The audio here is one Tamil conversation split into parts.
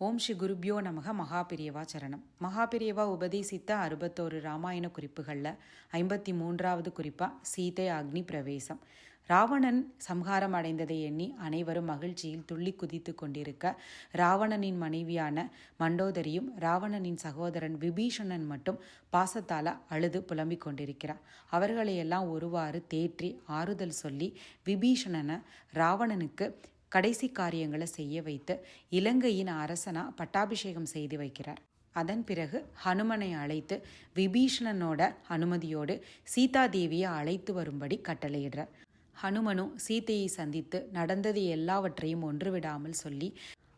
ஓம் ஸ்ரீ குருப்யோ நமக மகாபிரியவா சரணம். மகாபிரியவா உபதேசித்த அறுபத்தோரு ராமாயண குறிப்புகளில் ஐம்பத்தி மூன்றாவது குறிப்பாக சீதை அக்னி பிரவேசம். ராவணன் சம்ஹாரம் அடைந்ததை எண்ணி அனைவரும் மகிழ்ச்சியில் துள்ளி குதித்து கொண்டிருக்க ராவணனின் மனைவியான மண்டோதரியும் ராவணனின் சகோதரன் விபீஷணன் மட்டும் பாசத்தால அழுது புலம்பிக் கொண்டிருக்கிறார் அவர்களையெல்லாம் ஒருவாறு தேற்றி ஆறுதல் சொல்லி விபீஷணனை ராவணனுக்கு கடைசி காரியங்களை செய்ய வைத்து இலங்கையின் அரசனா பட்டாபிஷேகம் செய்து வைக்கிறார். அதன் பிறகு ஹனுமனை அழைத்து விபீஷணனோட அனுமதியோடு சீதாதேவியை அழைத்து வரும்படி கட்டளையிடுறார். ஹனுமனும் சீதையை சந்தித்து நடந்தது எல்லாவற்றையும் ஒன்றுவிடாமல் சொல்லி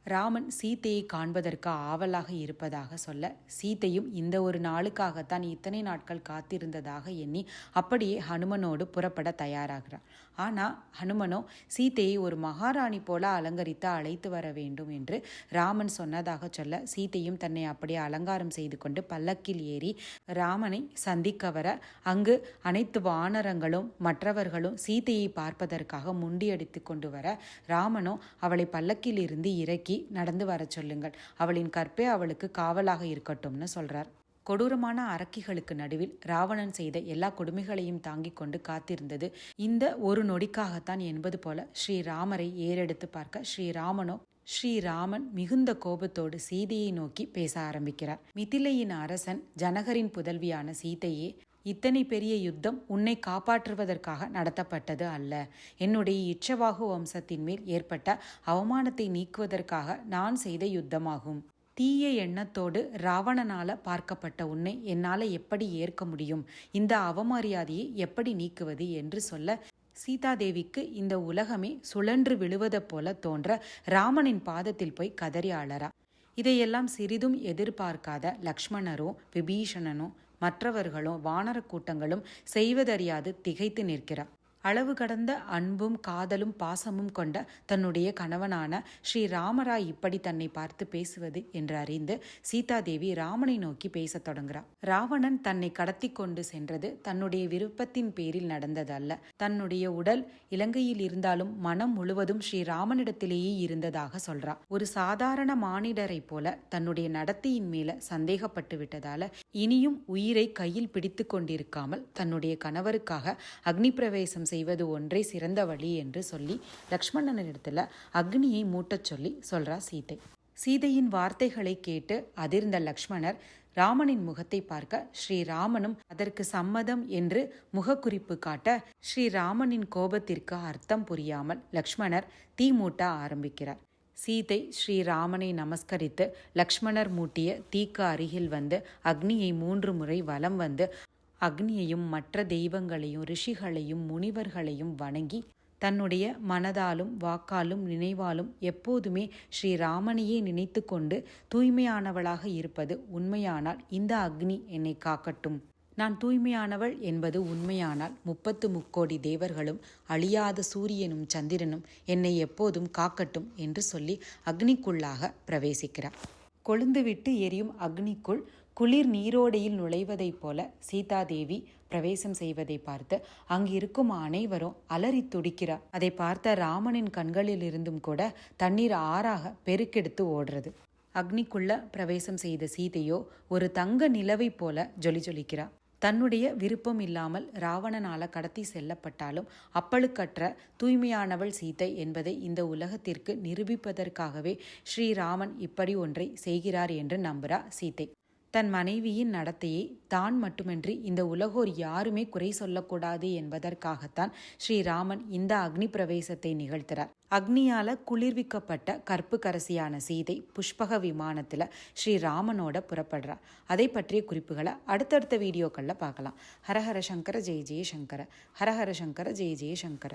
ராமன் சீதையை காண்பதற்கு ஆவலாக இருப்பதாக சொல்ல சீதையும் இந்த ஒரு நாளுக்காகத்தான் இத்தனை நாட்கள் காத்திருந்ததாக எண்ணி அப்படியே ஹனுமனோடு புறப்பட தயாராகிறார். ஆனால் ஹனுமனோ சீதையை ஒரு மகாராணி போல அலங்கரித்து அழைத்து வர வேண்டும் என்று ராமன் சொன்னதாக சொல்ல சீதையும் தன்னை அப்படியே அலங்காரம் செய்து கொண்டு பல்லக்கில் ஏறி ராமனை சந்திக்க வர அங்கு அனைத்து வானரங்களும் மற்றவர்களும் சீதையை பார்ப்பதற்காக முண்டியடித்து கொண்டு வர ராமனோ அவளை பல்லக்கில் இருந்து இறக்கி நடந்து வர சொல்லுங்கள். அவளின் கற்பே அவளுக்கு காவலாக இருக்கட்டும்னு சொல்றார். கொடூரமான அரக்கிகளுக்கு நடுவில் ராவணன் செய்த எல்லா கொடுமைகளையும் தாங்கிக் கொண்டு காத்திருந்தது. இந்த ஒரு நொடிக்காகத்தான் என்பது போல ஸ்ரீராமரை ஏறெடுத்து பார்க்க ஸ்ரீராமனோ ஸ்ரீராமன் மிகுந்த கோபத்தோடு சீதையை நோக்கி பேச ஆரம்பிக்கிறார். மிதிலையின் அரசன் ஜனகரின் புதல்வியான சீதையே இத்தனை பெரிய யுத்தம் உன்னை காப்பாற்றுவதற்காக நடத்தப்பட்டது அல்ல. என்னுடைய இச்சவாகு வம்சத்தின் மேல் ஏற்பட்ட அவமானத்தை நீக்குவதற்காக நான் செய்த யுத்தமாகும். தீய எண்ணத்தோடு ராவணனால பார்க்கப்பட்ட உன்னை என்னால் எப்படி ஏற்க முடியும்? இந்த அவமரியாதையை எப்படி நீக்குவது என்று சொல்ல சீதாதேவிக்கு இந்த உலகமே சுழன்று விழுவதைப் போல தோன்ற ராமனின் பாதத்தில் போய் கதறி அழறா இதையெல்லாம் சிறிதும் எதிர்பார்க்காத லக்ஷ்மணரோ விபீஷணனோ மற்றவர்களும் வானர கூட்டங்களும் செய்வதறியாது திகைத்து நிற்கிறார். அளவு கடந்த அன்பும் காதலும் பாசமும் கொண்ட தன்னுடைய கணவனான ஸ்ரீ ராமராய் இப்படி தன்னை பார்த்து பேசுவது என்று அறிந்து சீதாதேவி ராமனை நோக்கி பேசத் தொடங்குகிறார். ராவணன் தன்னை கடத்தி கொண்டு சென்றது தன்னுடைய விருப்பத்தின் பேரில் நடந்ததல்ல. தன்னுடைய உடல் இலங்கையில் இருந்தாலும் மனம் முழுவதும் ஸ்ரீ ராமனிடத்திலேயே இருந்ததாக சொல்றார். ஒரு சாதாரண மானிடரை போல தன்னுடைய நடத்தையின் மேல சந்தேகப்பட்டு விட்டதால இனியும் உயிரை கையில் பிடித்து கொண்டிருக்காமல் தன்னுடைய கணவருக்காக அக்னி பிரவேசம் செய்வது ஒன்றே சிறந்த வழி என்று சொல்லி லக்ஷ்மணனிடத்துல அக்னியை மூட்டச் சொல்லி சொல்றா சீதை. சீதையின் வார்த்தைகளை கேட்டு அதிர்ந்த லக்ஷ்மணர் ராமனின் முகத்தை பார்க்க ஸ்ரீராமனும் அதற்கு சம்மதம் என்று முகக்குறிப்பு காட்ட ஸ்ரீராமனின் கோபத்திற்கு அர்த்தம் புரியாமல் லக்ஷ்மணர் தீ மூட்ட ஆரம்பிக்கிறார். சீதை ஸ்ரீராமனை நமஸ்கரித்து லக்ஷ்மணர் மூட்டிய தீக்கு அருகில் வந்து அக்னியை மூன்று முறை வலம் வந்து அக்னியையும் மற்ற தெய்வங்களையும் ரிஷிகளையும் முனிவர்களையும் வணங்கி தன்னுடைய மனதாலும் வாக்காலும் நினைவாலும் எப்போதுமே ஸ்ரீராமனையே நினைத்து கொண்டு தூய்மையானவளாக இருப்பது உண்மையானால் இந்த அக்னி என்னை காக்கட்டும். நான் தூய்மையானவள் என்பது உண்மையானால் முப்பத்து முக்கோடி தேவர்களும் அழியாத சூரியனும் சந்திரனும் என்னை எப்போதும் காக்கட்டும் என்று சொல்லி அக்னிக்குள்ளாக பிரவேசிக்கிறார். கொழுந்துவிட்டு எரியும் அக்னிக்குள் குளிர் நீரோடையில் நுழைவதைப் போல சீதாதேவி பிரவேசம் செய்வதை பார்த்து அங்கு இருக்கும் அனைவரும் அலறி துடிக்கிறார். அதை பார்த்த ராமனின் கண்களில் இருந்தும் கூட தண்ணீர் ஆறாக பெருக்கெடுத்து ஓடுறது. அக்னிக்குள்ள பிரவேசம் செய்த சீதையோ ஒரு தங்க நிலவை போல ஜொலி ஜொலிக்கிறார் தன்னுடைய விருப்பம் இல்லாமல் ராவணனால கடத்தி செல்லப்பட்டாலும் அப்பழுக்கற்ற தூய்மையானவள் சீதை என்பதை இந்த உலகத்திற்கு நிரூபிப்பதற்காகவே ஸ்ரீராமன் இப்படி ஒன்றை செய்கிறார் என்று நம்புறா சீதை. தன் மனைவியின் நடத்தையை தான் மட்டுமின்றி இந்த உலகோர் யாருமே குறை சொல்லக்கூடாது என்பதற்காகத்தான் ஸ்ரீராமன் இந்த அக்னி பிரவேசத்தை நிகழ்த்துறார். அக்னியால குளிர்விக்கப்பட்ட கற்பு கரசியான சீதை புஷ்பக விமானத்துல ஸ்ரீராமனோட புறப்படுறார் அதை பற்றிய குறிப்புகளை அடுத்தடுத்த வீடியோக்களில் பார்க்கலாம். ஹரஹர சங்கர ஜெய ஜெய சங்கர. ஹரஹர சங்கர ஜெய ஜெய சங்கர.